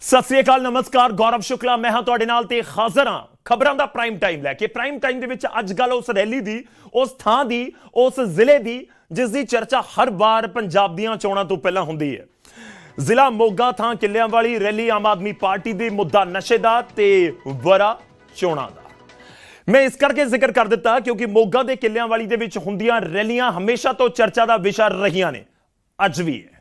ਸਤਿ ਸ੍ਰੀ ਅਕਾਲ, ਨਮਸਕਾਰ, ਗੌਰਵ ਸ਼ੁਕਲਾ, ਮੈਂ ਹਾਂ ਤੁਹਾਡੇ ਨਾਲ ਤੇ ਹਾਜ਼ਰ ਹਾਂ ਖਬਰਾਂ ਦਾ ਪ੍ਰਾਈਮ ਟਾਈਮ ਲੈ ਕੇ। ਪ੍ਰਾਈਮ ਟਾਈਮ ਦੇ ਵਿੱਚ ਅੱਜ ਗੱਲ ਉਸ ਰੈਲੀ ਦੀ, ਉਸ ਥਾਂ ਦੀ, ਉਸ ਜ਼ਿਲ੍ਹੇ ਦੀ, ਜਿਸ ਦੀ ਚਰਚਾ ਹਰ ਵਾਰ ਪੰਜਾਬ ਦੀਆਂ ਚੋਣਾਂ ਤੋਂ ਪਹਿਲਾਂ ਹੁੰਦੀ ਹੈ। ਜ਼ਿਲ੍ਹਾ ਮੋਗਾ ਥਾਂ ਕਿੱਲਿਆਂ ਵਾਲੀ ਰੈਲੀ ਆਮ ਆਦਮੀ ਪਾਰਟੀ ਦੇ ਮੁੱਦਾ ਨਸ਼ੇ ਦਾ ਤੇ ਵਰਾ ਚੋਣਾਂ ਦਾ। ਮੈਂ ਇਸ ਕਰਕੇ ਜ਼ਿਕਰ ਕਰ ਦਿੱਤਾ ਕਿਉਂਕਿ ਮੋਗਾ ਦੇ ਕਿੱਲਿਆਂ ਵਾਲੀ ਦੇ ਵਿੱਚ ਹੁੰਦੀਆਂ ਰੈਲੀਆਂ ਹਮੇਸ਼ਾ ਤੋਂ ਚਰਚਾ ਦਾ ਵਿਸ਼ਾ ਰਹੀਆਂ ਨੇ। ਅੱਜ ਵੀ ਹੈ।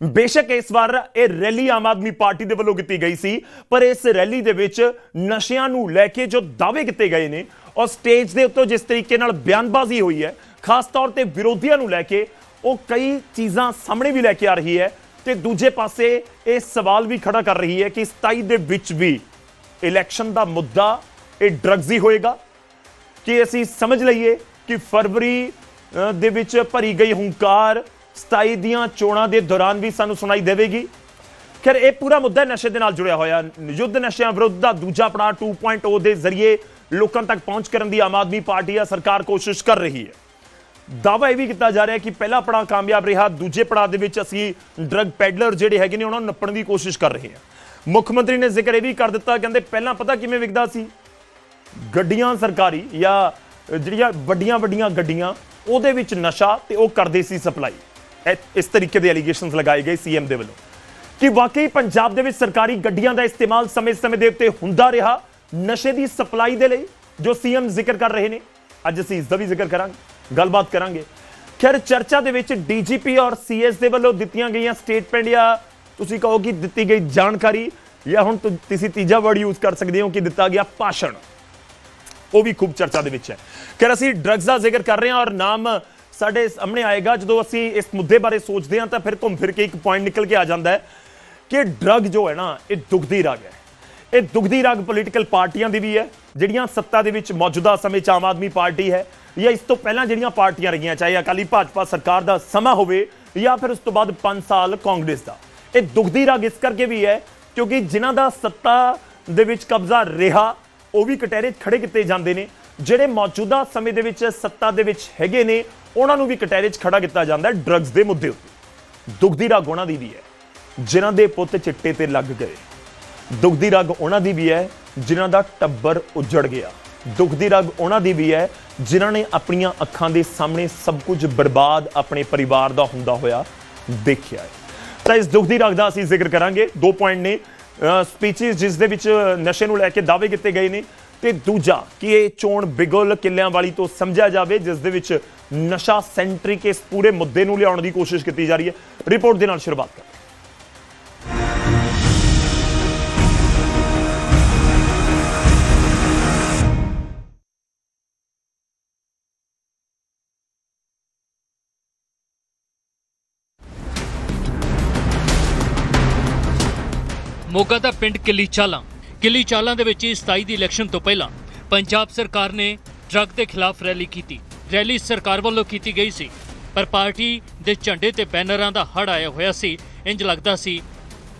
ਬੇਸ਼ੱਕ ਇਸ ਵਾਰ ਇਹ ਰੈਲੀ ਆਮ ਆਦਮੀ ਪਾਰਟੀ ਦੇ ਵੱਲੋਂ ਕੀਤੀ ਗਈ ਸੀ, ਪਰ ਇਸ ਰੈਲੀ ਦੇ ਵਿੱਚ ਨਸ਼ਿਆਂ ਨੂੰ ਲੈ ਕੇ ਜੋ ਦਾਅਵੇ ਕੀਤੇ ਗਏ ਨੇ, ਔਰ ਸਟੇਜ ਦੇ ਉੱਤੇ ਜਿਸ ਤਰੀਕੇ ਨਾਲ ਬਿਆਨਬਾਜ਼ੀ ਹੋਈ ਹੈ, ਖਾਸ ਤੌਰ ਤੇ ਵਿਰੋਧੀਆਂ ਨੂੰ ਲੈ ਕੇ, ਉਹ ਕਈ ਚੀਜ਼ਾਂ ਸਾਹਮਣੇ ਵੀ ਲੈ ਕੇ ਆ ਰਹੀ ਹੈ ਤੇ ਦੂਜੇ ਪਾਸੇ ਇਹ ਸਵਾਲ ਵੀ ਖੜਾ ਕਰ ਰਹੀ ਹੈ ਕਿ 27 ਦੇ ਵਿੱਚ ਵੀ ਇਲੈਕਸ਼ਨ ਦਾ ਮੁੱਦਾ ਇਹ ਡਰੱਗਸ ਹੀ ਹੋਏਗਾ? ਕਿ ਅਸੀਂ ਸਮਝ ਲਈਏ ਕਿ ਫਰਵਰੀ ਦੇ ਵਿੱਚ ਭਰੀ ਗਈ ਹੰਕਾਰ 27 ਦੀਆਂ ਚੋਣਾਂ ਦੇ ਦੌਰਾਨ ਵੀ ਸਾਨੂੰ ਸੁਣਾਈ ਦੇਵੇਗੀ। ਖੈਰ, ਇਹ ਪੂਰਾ ਮੁੱਦਾ ਨਸ਼ੇ ਦੇ ਨਾਲ ਜੁੜਿਆ ਹੋਇਆ। ਯੁੱਧ ਨਸ਼ਿਆਂ ਵਿਰੁੱਧ ਦਾ ਦੂਜਾ ਪੜਾਅ 2.0 ਦੇ ਜ਼ਰੀਏ ਲੋਕਾਂ ਤੱਕ ਪਹੁੰਚ ਕਰਨ ਦੀ ਆਮ ਆਦਮੀ ਪਾਰਟੀ ਆ, ਸਰਕਾਰ ਕੋਸ਼ਿਸ਼ ਕਰ ਰਹੀ ਹੈ। ਦਾਅਵਾ ਇਹ ਵੀ ਕੀਤਾ ਜਾ ਰਿਹਾ ਕਿ ਪਹਿਲਾ ਪੜਾਅ ਕਾਮਯਾਬ ਰਿਹਾ, ਦੂਜੇ ਪੜਾਅ ਦੇ ਵਿੱਚ ਅਸੀਂ ਡਰੱਗ ਪੈਡਲਰ ਜਿਹੜੇ ਹੈਗੇ ਨੇ, ਉਹਨਾਂ ਨੂੰ ਨੱਪਣ ਦੀ ਕੋਸ਼ਿਸ਼ ਕਰ ਰਹੇ ਹਾਂ। ਮੁੱਖ ਮੰਤਰੀ ਨੇ ਜ਼ਿਕਰ ਇਹ ਵੀ ਕਰ ਦਿੱਤਾ, ਕਹਿੰਦੇ ਪਹਿਲਾਂ ਪਤਾ ਕਿਵੇਂ ਵਿਕਦਾ ਸੀ? ਗੱਡੀਆਂ ਸਰਕਾਰੀ ਜਾਂ ਜਿਹੜੀਆਂ ਵੱਡੀਆਂ ਵੱਡੀਆਂ ਗੱਡੀਆਂ, ਉਹਦੇ ਵਿੱਚ ਨਸ਼ਾ ਤੇ ਉਹ ਕਰਦੇ ਸੀ ਸਪਲਾਈ। ਇਸ ਤਰੀਕੇ ਦੇ ਐਲੀਗੇਸ਼ਨਸ ਲਗਾਏ ਗਏ ਸੀਐਮ ਦੇ ਵੱਲੋਂ। ਕਿ ਵਾਕਈ ਪੰਜਾਬ ਦੇ ਵਿੱਚ ਸਰਕਾਰੀ ਗੱਡੀਆਂ ਦਾ ਇਸਤੇਮਾਲ ਸਮੇਂ-ਸਮੇਂ ਦੇ ਉੱਤੇ ਹੁੰਦਾ ਰਿਹਾ, ਨਸ਼ੇ ਦੀ ਸਪਲਾਈ ਦੇ ਲਈ ਜੋ ਸੀਐਮ ਜ਼ਿਕਰ ਕਰ ਰਹੇ ਨੇ। ਅੱਜ ਅਸੀਂ ਇਸ ਦਾ ਵੀ ਜ਼ਿਕਰ ਕਰਾਂਗੇ, ਗੱਲਬਾਤ ਕਰਾਂਗੇ। ਖੈਰ, ਚਰਚਾ ਦੇ ਵਿੱਚ ਡੀਜੀਪੀ ਔਰ ਸੀਐਸ ਦੇ ਵੱਲੋਂ ਦਿੱਤੀਆਂ ਗਈਆਂ ਸਟੇਟਮੈਂਟ ਜਾਂ ਤੁਸੀਂ ਕਹੋ ਕਿ ਦਿੱਤੀ ਗਈ ਜਾਣਕਾਰੀ ਜਾਂ ਹੁਣ ਤੁਸੀਂ ਤੀਜਾ ਵਰਡ ਯੂਜ਼ ਕਰ ਸਕਦੇ ਹੋ ਕਿ ਦਿੱਤਾ ਗਿਆ ਭਾਸ਼ਣ। ਉਹ ਵੀ ਖੂਬ ਚਰਚਾ ਦੇ ਵਿੱਚ ਹੈ। ਖੈਰ, ਅਸੀਂ ਡਰੱਗਸ ਦਾ ਜ਼ਿਕਰ ਕਰ ਰਹੇ ਹਾਂ ਔਰ ਨਾਮ ਸਾਡੇ ਸਾਹਮਣੇ ਆਏਗਾ। ਜਦੋਂ ਅਸੀਂ ਇਸ ਮੁੱਦੇ ਬਾਰੇ ਸੋਚਦੇ ਹਾਂ ਤਾਂ ਫਿਰ ਘੁੰਮ ਫਿਰ ਕੇ ਇੱਕ ਪੁਆਇੰਟ ਨਿਕਲ ਕੇ ਆ ਜਾਂਦਾ ਹੈ ਕਿ ਡਰੱਗ ਜੋ ਹੈ ਨਾ, ਇਹ ਦੁਖਦੀ ਰਗ ਹੈ। ਇਹ ਦੁਖਦੀ ਰਗ ਪੋਲੀਟੀਕਲ ਪਾਰਟੀਆਂ ਦੀ ਵੀ ਹੈ, ਜਿਹੜੀਆਂ ਸੱਤਾ ਦੇ ਵਿੱਚ ਮੌਜੂਦਾ ਸਮੇਂ 'ਚ ਆਮ ਆਦਮੀ ਪਾਰਟੀ ਹੈ, ਜਾਂ ਇਸ ਤੋਂ ਪਹਿਲਾਂ ਜਿਹੜੀਆਂ ਪਾਰਟੀਆਂ ਰਹੀਆਂ, ਚਾਹੇ ਅਕਾਲੀ ਭਾਜਪਾ ਸਰਕਾਰ ਦਾ ਸਮਾਂ ਹੋਵੇ, ਜਾਂ ਫਿਰ ਉਸ ਤੋਂ ਬਾਅਦ 5 ਸਾਲ ਕਾਂਗਰਸ ਦਾ। ਇਹ ਦੁਖਦੀ ਰਗ ਇਸ ਕਰਕੇ ਵੀ ਹੈ, ਕਿਉਂਕਿ ਜਿਨ੍ਹਾਂ ਦਾ ਸੱਤਾ ਦੇ ਵਿੱਚ ਕਬਜ਼ਾ ਰਿਹਾ, ਉਹ ਵੀ ਕਟਹਿਰੇ 'ਚ ਖੜੇ ਕੀਤੇ ਜਾਂਦੇ ਨੇ, ਜਿਹੜੇ ਮੌਜੂਦਾ ਸਮੇਂ ਦੇ ਵਿੱਚ ਸੱਤਾ ਦੇ ਵਿੱਚ ਹੈਗੇ ਨੇ ਉਹਨਾਂ ਨੂੰ ਵੀ ਕਟਹਿਰੇ 'ਚ ਖੜਾ ਕੀਤਾ ਜਾਂਦਾ ਹੈ ਡਰੱਗਸ ਦੇ ਮੁੱਦੇ ਉੱਤੇ। ਦੁਖਦੀ ਰਗ ਉਹਨਾਂ ਦੀ ਵੀ ਹੈ, ਜਿਨ੍ਹਾਂ ਦੇ ਪੁੱਤ ਚਿੱਟੇ ਤੇ ਲੱਗ ਗਏ। ਦੁਖਦੀ ਰਗ ਉਹਨਾਂ ਦੀ ਵੀ ਹੈ, ਜਿਨ੍ਹਾਂ ਦਾ ਟੱਬਰ ਉਜੜ ਗਿਆ। ਦੁਖਦੀ ਰਗ ਉਹਨਾਂ ਦੀ ਵੀ ਹੈ, ਜਿਨ੍ਹਾਂ ਨੇ ਆਪਣੀਆਂ ਅੱਖਾਂ ਦੇ ਸਾਹਮਣੇ ਸਭ ਕੁਝ ਬਰਬਾਦ ਆਪਣੇ ਪਰਿਵਾਰ ਦਾ ਹੁੰਦਾ ਹੋਇਆ ਦੇਖਿਆ ਹੈ। ਤਾਂ ਇਸ ਦੁਖਦੀ ਰਗ ਦਾ ਅਸੀਂ ਜ਼ਿਕਰ ਕਰਾਂਗੇ। ਦੋ ਪੁਆਇੰਟ ਨੇ ਸਪੀਚਸ ਜਿਸ ਦੇ ਵਿੱਚ ਨਸ਼ੇ ਨੂੰ ਲੈ ਕੇ ਦਾਅਵੇ ਕੀਤੇ ਗਏ ਨੇ। ਤੇ ਦੂਜਾ, ਕਿ ਇਹ ਚੋਣ ਬਿਗਲ ਕਿੱਲਿਆਂ ਵਾਲੀ ਤੋਂ ਸਮਝਿਆ ਜਾਵੇ, ਜਿਸ ਦੇ ਵਿੱਚ ਨਸ਼ਾ ਸੈਂਟਰਿਕ ਇਸ ਪੂਰੇ ਮੁੱਦੇ ਨੂੰ ਲਿਆਉਣ ਦੀ ਕੋਸ਼ਿਸ਼ ਕੀਤੀ ਜਾ ਰਹੀ ਹੈ। ਰਿਪੋਰਟ ਦੇ ਨਾਲ ਸ਼ੁਰੂਆਤ ਕਰਦੇ ਮੋਗਾ ਦਾ ਪਿੰਡ ਕਿੱਲੀ ਚਾਲਾਂ। ਕਿੱਲੀ ਚਾਲਾਂ ਦੇ ਵਿੱਚ 27 ਦੀ ਇਲੈਕਸ਼ਨ ਤੋਂ ਪਹਿਲਾਂ ਪੰਜਾਬ ਸਰਕਾਰ ਨੇ ਡਰੱਗ ਦੇ ਖਿਲਾਫ ਰੈਲੀ ਕੀਤੀ। ਰੈਲੀ ਸਰਕਾਰ ਵੱਲੋਂ ਕੀਤੀ ਗਈ ਸੀ, ਪਰ ਪਾਰਟੀ ਦੇ ਝੰਡੇ ਤੇ ਬੈਨਰਾਂ ਦਾ ਹੜ ਆਇਆ ਹੋਇਆ ਸੀ। ਇੰਜ ਲੱਗਦਾ ਸੀ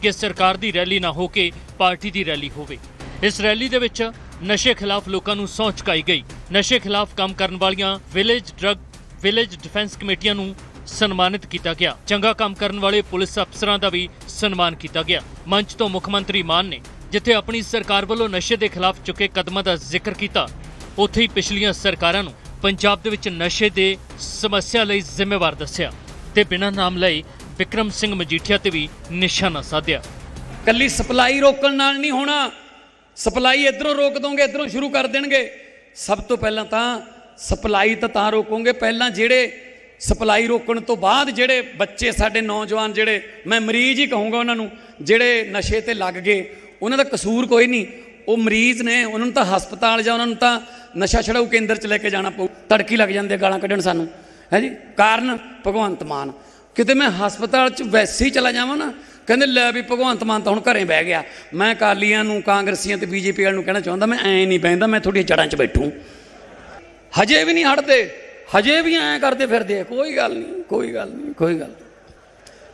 ਕਿ ਸਰਕਾਰ ਦੀ ਰੈਲੀ ਨਾ ਹੋ ਕੇ ਪਾਰਟੀ ਦੀ ਰੈਲੀ ਹੋਵੇ। ਇਸ ਰੈਲੀ ਦੇ ਵਿੱਚ ਨਸ਼ੇ ਖਿਲਾਫ ਲੋਕਾਂ ਨੂੰ ਸਹੁੰ ਚੁਕਾਈ ਗਈ। ਨਸ਼ੇ ਖਿਲਾਫ ਕੰਮ ਕਰਨ ਵਾਲੀਆਂ ਵਿਲੇਜ ਡਰੱਗ, ਵਿਲੇਜ ਡਿਫੈਂਸ ਕਮੇਟੀਆਂ ਨੂੰ ਸਨਮਾਨਿਤ ਕੀਤਾ ਗਿਆ। ਚੰਗਾ ਕੰਮ ਕਰਨ ਵਾਲੇ ਪੁਲਿਸ ਅਫਸਰਾਂ ਦਾ ਵੀ ਸਨਮਾਨ ਕੀਤਾ ਗਿਆ। ਮੰਚ ਤੋਂ ਮੁੱਖ ਮੰਤਰੀ ਮਾਨ ਨੇ ਜਿੱਥੇ ਆਪਣੀ ਸਰਕਾਰ ਵੱਲੋਂ ਨਸ਼ੇ ਦੇ ਖਿਲਾਫ ਚੁੱਕੇ ਕਦਮਾਂ ਦਾ ਜ਼ਿਕਰ ਕੀਤਾ, ਉੱਥੇ ਹੀ ਪਿਛਲੀਆਂ ਸਰਕਾਰਾਂ ਨੂੰ ਪੰਜਾਬ ਦੇ ਵਿੱਚ ਨਸ਼ੇ ਦੇ ਸਮੱਸਿਆ ਲਈ ਜ਼ਿੰਮੇਵਾਰ ਦੱਸਿਆ ਤੇ ਬਿਨਾਂ ਨਾਮ ਲਈ ਵਿਕਰਮ ਸਿੰਘ ਮਜੀਠੀਆ ਤੇ ਵੀ ਨਿਸ਼ਾਨਾ ਸਾਧਿਆ। ਕੱਲੀ ਸਪਲਾਈ ਰੋਕਣ ਨਾਲ ਨਹੀਂ ਹੋਣਾ। ਸਪਲਾਈ ਇਧਰੋਂ ਰੋਕ ਦੋਗੇ, ਇਧਰੋਂ ਸ਼ੁਰੂ ਕਰ ਦੇਣਗੇ। ਸਭ ਤੋਂ ਪਹਿਲਾਂ ਤਾਂ ਸਪਲਾਈ ਤਾਂ ਤਾਂ ਰੋਕੋਗੇ। ਪਹਿਲਾਂ ਜਿਹੜੇ ਸਪਲਾਈ ਰੋਕਣ ਤੋਂ ਬਾਅਦ ਜਿਹੜੇ ਬੱਚੇ, ਸਾਡੇ ਨੌਜਵਾਨ ਜਿਹੜੇ, ਮੈਂ ਮਰੀਜ਼ ਹੀ ਕਹੂੰਗਾ ਉਹਨਾਂ ਨੂੰ, ਜਿਹੜੇ ਨਸ਼ੇ ਤੇ ਲੱਗ ਗਏ ਉਹਨਾਂ ਦਾ ਕਸੂਰ ਕੋਈ ਨਹੀਂ। ਉਹ ਮਰੀਜ਼ ਨੇ, ਉਹਨਾਂ ਨੂੰ ਤਾਂ ਹਸਪਤਾਲ ਜਾਂ ਉਹਨਾਂ ਨੂੰ ਤਾਂ ਨਸ਼ਾ ਛਡਾਊ ਕੇਂਦਰ ਚ ਲੈ ਕੇ ਜਾਣਾ ਪਊ। ਤੜਕੀ ਲੱਗ ਜਾਂਦੇ ਗਾਲਾਂ ਕੱਢਣ ਸਾਨੂੰ। ਹੈ ਜੀ? ਕਾਰਨ ਭਗਵੰਤ ਮਾਨ। ਕਿਤੇ ਮੈਂ ਹਸਪਤਾਲ ਚ ਵੈਸੇ ਹੀ ਚਲਾ ਜਾਵਾਂ ਨਾ, ਕਹਿੰਦੇ ਲੈ ਵੀ ਭਗਵੰਤ ਮਾਨ ਤਾਂ ਹੁਣ ਘਰੇ ਬਹਿ ਗਿਆ। ਮੈਂ ਕਾਲੀਆਂ ਨੂੰ, ਕਾਂਗਰਸੀਆਂ ਤੇ ਬੀਜੇਪੀ ਵਾਲਿਆਂ ਨੂੰ ਕਹਿਣਾ ਚਾਹੁੰਦਾ, ਮੈਂ ਐ ਨਹੀਂ ਬਹਿੰਦਾ, ਮੈਂ ਤੁਹਾਡੀਆਂ ਜੜਾਂ 'ਚ ਬੈਠੂ। ਹਜੇ ਵੀ ਨਹੀਂ ਹਟਦੇ। ਹਜੇ ਵੀ ਐਂ ਕਰਦੇ ਫਿਰਦੇ ਕੋਈ ਗੱਲ ਨਹੀਂ, ਕੋਈ ਗੱਲ ਨਹੀਂ, ਕੋਈ ਗੱਲ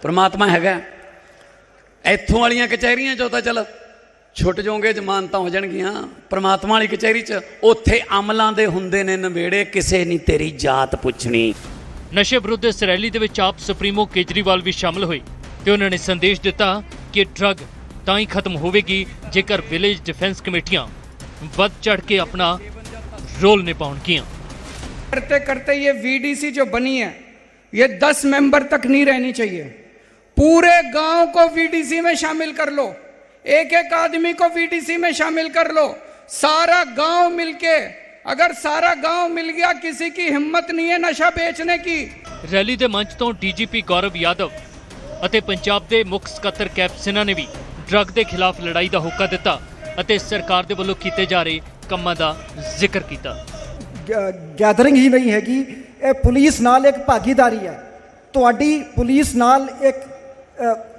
ਪਰਮਾਤਮਾ ਹੈਗਾ। ਇੱਥੋਂ ਵਾਲੀਆਂ ਕਚਹਿਰੀਆਂ 'ਚੋਂ ਤਾਂ ਚੱਲ। ਛੁੱਟ ਜਾਓਗੇ ਜ਼ਮਾਨਤਾਂ ਹੋ ਜਾਣਗੀਆਂ ਪਰਮਾਤਮਾ ਵਾਲੀ ਕਚਹਿਰੀ 'ਚ ਉੱਥੇ ਅਮਲਾਂ ਦੇ ਹੁੰਦੇ ਨੇ ਨਵੇੜੇ ਕਿਸੇ ਨਹੀਂ ਤੇਰੀ ਜਾਤ ਪੁੱਛਣੀ ਨਸ਼ੇ ਵਿਰੁੱਧ ਇਸ ਰੈਲੀ ਦੇ ਵਿੱਚ ਆਪ ਸੁਪਰੀਮੋ ਕੇਜਰੀਵਾਲ ਵੀ ਸ਼ਾਮਲ ਹੋਏ ਤੇ ਉਹਨਾਂ ਨੇ ਸੰਦੇਸ਼ ਦਿੱਤਾ ਕਿ ਡਰੱਗ ਤਾਂ ਹੀ ਖਤਮ ਹੋਵੇਗੀ ਜੇਕਰ ਵਿਲੇਜ ਡਿਫੈਂਸ ਕਮੇਟੀਆਂ ਵੱਧ ਚੜ ਕੇ ਆਪਣਾ ਰੋਲ ਨਿਭਾਉਣਗੀਆਂ करते करते ये वीडीसी जो बनी है ये दस मेंबर तक नहीं रहनी चाहिए पूरे गांव को वीडीसी में शामिल कर लो एक एक आदमी को वीडीसी में शामिल कर लो सारा गांव मिलके अगर सारा गांव मिल गया किसी की हिम्मत नहीं है नशा बेचने की ਰੈਲੀ ਦੇ ਮੰਚ ਤੋਂ ਡੀਜੀਪੀ ਗੌਰਵ ਯਾਦਵ ਅਤੇ ਪੰਜਾਬ ਦੇ ਮੁੱਖ ਸਕੱਤਰ ਕੈਪ ਸਿਨ੍ਹਾ ਨੇ ਵੀ ਡਰੱਗ ਦੇ ਖਿਲਾਫ ਲੜਾਈ ਦਾ ਹੋਕਾ ਦਿੱਤਾ ਅਤੇ ਸਰਕਾਰ ਦੇ ਵੱਲੋਂ ਕੀਤੇ ਜਾ ਰਹੇ ਕੰਮਾਂ ਦਾ ਜ਼ਿਕਰ ਕੀਤਾ ਗੈਦਰਿੰਗ ਹੀ ਨਹੀਂ ਹੈਗੀ ਇਹ ਪੁਲਿਸ ਨਾਲ ਇੱਕ ਭਾਗੀਦਾਰੀ ਹੈ ਤੁਹਾਡੀ ਪੁਲਿਸ ਨਾਲ ਇੱਕ ਅ, ਸ-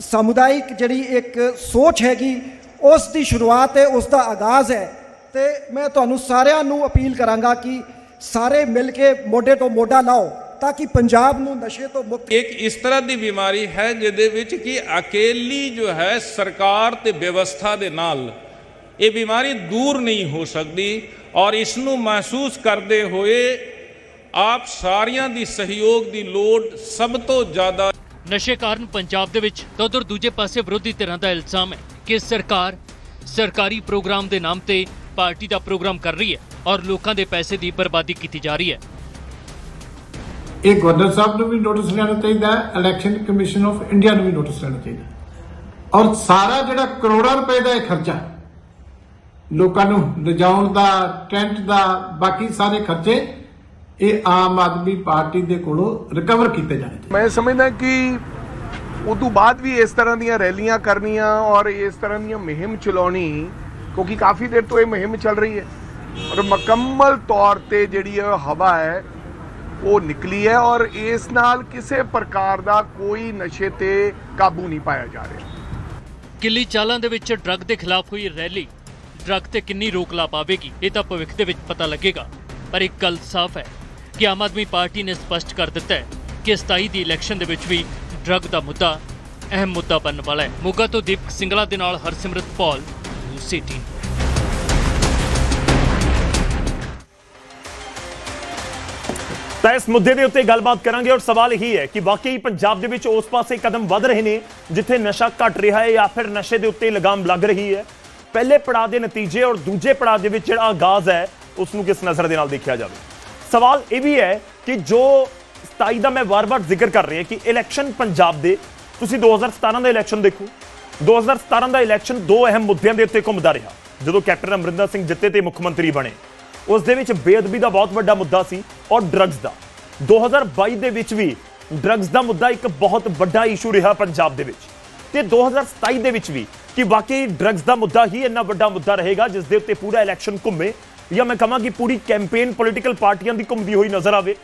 ਸਮੁਦਾਇਕ ਜਿਹੜੀ ਇੱਕ ਸੋਚ ਹੈਗੀ, ਉਸ ਦੀ ਸ਼ੁਰੂਆਤ ਹੈ, ਉਸ ਦਾ ਆਗਾਜ਼ ਹੈ। ਤੇ ਮੈਂ ਤੁਹਾਨੂੰ ਸਾਰਿਆਂ ਨੂੰ ਅਪੀਲ ਕਰਾਂਗਾ ਕਿ ਸਾਰੇ ਮਿਲ ਕੇ ਮੋਢੇ ਤੋਂ ਮੋਢਾ ਲਾਓ, ਤਾਂ ਕਿ ਪੰਜਾਬ ਨੂੰ ਨਸ਼ੇ ਤੋਂ ਮੁਕਤ ਇੱਕ ਇਸ ਤਰ੍ਹਾਂ ਦੀ ਬਿਮਾਰੀ ਹੈ, ਜਿਹਦੇ ਵਿੱਚ ਕਿ ਅਕੇਲੀ ਜੋ ਹੈ, ਸਰਕਾਰ ਤੇ ਵਿਵਸਥਾ ਦੇ ਨਾਲ ਇਹ ਬਿਮਾਰੀ ਦੂਰ ਨਹੀਂ ਹੋ ਸਕਦੀ ਔਰ ਇਸ ਨੂੰ ਮਹਿਸੂਸ ਕਰਦੇ ਹੋਏ ਆਪ ਸਾਰਿਆਂ ਦੀ ਸਹਿਯੋਗ ਦੀ ਲੋੜ ਸਭ ਤੋਂ ਜ਼ਿਆਦਾ ਨਸ਼ੇ ਕਾਰਨ ਪੰਜਾਬ ਦੇ ਵਿੱਚ ਤਾਂ ਉਧਰ ਦੂਜੇ ਪਾਸੇ ਵਿਰੋਧੀ ਧਿਰਾਂ ਦਾ ਇਲਜ਼ਾਮ ਹੈ ਕਿ ਸਰਕਾਰ ਸਰਕਾਰੀ ਪ੍ਰੋਗਰਾਮ ਦੇ ਨਾਮ ਤੇ ਪਾਰਟੀ ਦਾ ਪ੍ਰੋਗਰਾਮ ਕਰ ਰਹੀ ਹੈ ਔਰ ਲੋਕਾਂ ਦੇ ਪੈਸੇ ਦੀ ਬਰਬਾਦੀ ਕੀਤੀ ਜਾ ਰਹੀ ਹੈ। ਇਹ ਗਵਰਨਰ ਸਾਹਿਬ ਨੂੰ ਵੀ ਨੋਟਿਸ ਲੈਣਾ ਚਾਹੀਦਾ ਇਲੈਕਸ਼ਨ ਕਮਿਸ਼ਨ ਆਫ ਇੰਡੀਆ ਨੂੰ ਵੀ ਨੋਟਿਸ ਲੈਣਾ ਚਾਹੀਦਾ ਔਰ ਸਾਰਾ ਜਿਹੜਾ ਕਰੋੜਾਂ ਰੁਪਏ ਦਾ ਇਹ ਖਰਚਾ ਲੋਕਾਂ ਨੂੰ ਲਿਜਾਉਣ ਦਾ, ਟੈਂਟ ਦਾ, ਬਾਕੀ ਸਾਰੇ ਖਰਚੇ ਇਹ ਆਮ ਆਦਮੀ ਪਾਰਟੀ ਦੇ ਕੋਲੋਂ ਰਿਕਵਰ ਕੀਤੇ ਜਾਣੇ ਚਾਹੀਦੇ। ਮੈਂ ਸਮਝਦਾ ਕਿ ਉਦੋਂ ਬਾਅਦ ਵੀ ਇਸ ਤਰ੍ਹਾਂ ਦੀਆਂ ਰੈਲੀਆਂ ਕਰਨੀਆਂ ਔਰ ਇਸ ਤਰ੍ਹਾਂ ਦੀਆਂ ਮੁਹਿੰਮ ਚਲਾਉਣੀ ਕਿਉਂਕਿ ਕਾਫੀ ਦੇਰ ਤੋਂ ਇਹ ਮੁਹਿੰਮ ਚੱਲ ਰਹੀ ਹੈ। ਔਰ ਮੁਕੰਮਲ ਤੌਰ ਤੇ ਜਿਹੜੀ ਹਵਾ ਹੈ ਉਹ ਨਿਕਲੀ ਹੈ ਔਰ ਇਸ ਨਾਲ ਕਿਸੇ ਪ੍ਰਕਾਰ ਦਾ ਕੋਈ ਨਸ਼ੇ ਤੇ ਕਾਬੂ ਨਹੀਂ ਪਾਇਆ ਜਾ ਰਿਹਾ। ਕਿੱਲੀ ਚਾਲਾਂ ਦੇ ਵਿੱਚ ਡਰੱਗ ਦੇ ਖਿਲਾਫ ਹੋਈ ਰੈਲੀ। ਡਰੱਗ ਤੇ ਕਿੰਨੀ ਰੋਕ ਲਾ ਪਾਵੇਗੀ ਇਹ ਤਾਂ ਭਵਿੱਖ ਦੇ ਵਿੱਚ ਪਤਾ ਲੱਗੇਗਾ। ਪਰ ਇੱਕ ਗੱਲ ਸਾਫ਼ ਹੈ ਕਿ ਆਮ ਆਦਮੀ ਪਾਰਟੀ ਨੇ ਸਪਸ਼ਟ ਕਰ ਦਿੱਤਾ ਹੈ ਕਿ 27 ਦੀ ਇਲੈਕਸ਼ਨ ਦੇ ਵਿੱਚ ਵੀ ਡਰੱਗ ਦਾ ਮੁੱਦਾ, ਅਹਿਮ ਮੁੱਦਾ ਬਣਨ ਵਾਲਾ ਹੈ। ਮੋਗਾ ਤੋਂ ਦੀਪਕ ਸਿੰਗਲਾ ਦੇ ਨਾਲ ਹਰਸਿਮਰਤ ਪੌਲ ਸਿਟੀ ਤਾਂ ਇਸ ਮੁੱਦੇ ਦੇ ਉੱਤੇ ਗੱਲਬਾਤ ਕਰਾਂਗੇ ਔਰ ਸਵਾਲ ਇਹੀ ਹੈ ਕਿ ਵਾਕਈ ਪੰਜਾਬ ਦੇ ਵਿੱਚ ਉਸ ਪਾਸੇ ਕਦਮ ਵੱਧ ਰਹੇ ਨੇ ਜਿੱਥੇ ਨਸ਼ਾ ਘਟ ਰਿਹਾ ਹੈ ਜਾਂ ਫਿਰ ਨਸ਼ੇ ਦੇ ਉੱਤੇ ਲਗਾਮ ਲੱਗ ਰਹੀ ਹੈ? ਪਹਿਲੇ ਪੜਾਅ ਦੇ ਨਤੀਜੇ ਔਰ ਦੂਜੇ ਪੜਾਅ ਦੇ ਵਿੱਚ ਜਿਹੜਾ ਆਗਾਜ਼ ਹੈ, ਉਸ ਨੂੰ ਕਿਸ ਨਜ਼ਰ ਦੇ ਨਾਲ ਦੇਖਿਆ ਜਾਵੇ? ਸਵਾਲ ਇਹ ਵੀ ਹੈ ਕਿ ਜੋ 27 ਦਾ ਮੈਂ ਵਾਰ-ਵਾਰ ਜ਼ਿਕਰ ਕਰ ਰਿਹਾ ਕਿ ਇਲੈਕਸ਼ਨ ਪੰਜਾਬ ਦੇ, ਤੁਸੀਂ 2017 ਦਾ ਇਲੈਕਸ਼ਨ ਦੇਖੋ। 2017 ਦਾ ਇਲੈਕਸ਼ਨ ਦੋ ਅਹਿਮ ਮੁੱਦਿਆਂ ਦੇ ਉੱਤੇ ਘੁੰਮਦਾ ਰਿਹਾ। ਜਦੋਂ ਕੈਪਟਨ ਅਮਰਿੰਦਰ ਸਿੰਘ ਜਿੱਤੇ ਤੇ ਮੁੱਖ ਮੰਤਰੀ ਬਣੇ। ਉਸ ਦੇ ਵਿੱਚ ਬੇਅਦਬੀ ਦਾ ਬਹੁਤ ਵੱਡਾ ਮੁੱਦਾ ਸੀ ਔਰ ਡਰੱਗਸ ਦਾ। 2022 ਦੇ ਵਿੱਚ ਵੀ ਡਰੱਗਸ ਦਾ ਮੁੱਦਾ ਇੱਕ ਬਹੁਤ ਵੱਡਾ ਇਸ਼ੂ ਰਿਹਾ ਪੰਜਾਬ ਦੇ ਵਿੱਚ। ਤੇ 2027 ਦੇ ਵਿੱਚ ਵੀ ਕਿ ਵਾਕਈ ਡਰੱਗਸ ਦਾ ਮੁੱਦਾ ਹੀ ਇੰਨਾ ਵੱਡਾ ਮੁੱਦਾ ਰਹੇਗਾ ਜਿਸ ਦੇ ਉੱਤੇ ਪੂਰਾ ਇਲੈਕਸ਼ਨ ਘੁੰਮੇ ਜਾਂ ਮੈਂ ਕਹਾਂ ਕਿ ਪੂਰੀ ਕੈਂਪੇਨ ਪੋਲੀਟੀਕਲ ਪਾਰਟੀਆਂ ਦੀ ਘੁੰਮਦੀ ਹੋਈ ਨਜ਼ਰ ਆਵੇ।